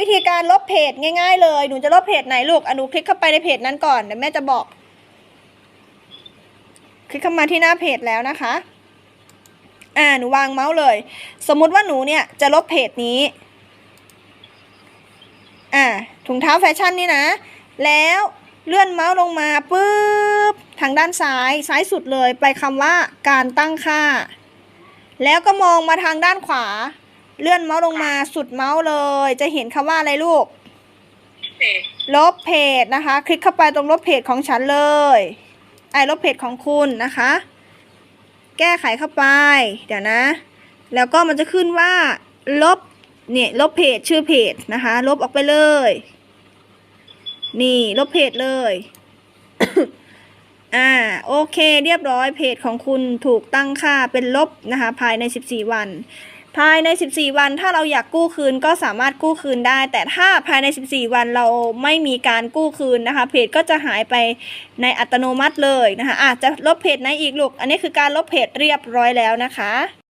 วิธีการลบเพจง่ายๆ เลย หนูจะลบเพจไหนลูกอะหนูคลิกเข้าไปในเพจนั้นก่อนเดี๋ยวแม่จะบอก คลิกเข้ามาที่หน้าเพจแล้วนะคะ อ่าหนูวางเมาส์เลย สมมุติว่าหนูเนี่ยจะลบเพจนี้ อ่าถุงเท้าแฟชั่นนี่นะ แล้วเลื่อนเมาส์ลงมาปุ๊บทางด้านซ้ายซ้ายสุดเลย ไปคำว่าการตั้งค่า แล้วก็มองมาทางด้านขวา เลื่อนเมาส์ลงมาสุดเมาส์เลย จะเห็นคำว่าอะไรลูกเพจลบเพจนะคะ คลิกเข้าไปตรงลบเพจของฉันเลย ไอ้ลบเพจของคุณนะคะ แก้ไขเข้าไป เดี๋ยวนะ แล้วก็มันจะขึ้นว่า ลบเนี่ยลบเพจชื่อเพจนะคะ ลบออกไปเลย นี่ลบเพจเลย อ่าโอเค เรียบร้อยเพจของคุณถูกตั้งค่าเป็นลบนะคะ ภายใน 14 วัน ภายใน 14 วันถ้าเราอยากกู้คืนก็สามารถกู้คืนได้ แต่ถ้าภายใน 14 วันเราไม่มีการกู้คืนนะคะ เพจก็จะหายไปในอัตโนมัติเลยนะคะอาจจะลบเพจไหนอีกลูก อันนี้คือการลบเพจเรียบร้อยแล้วนะคะ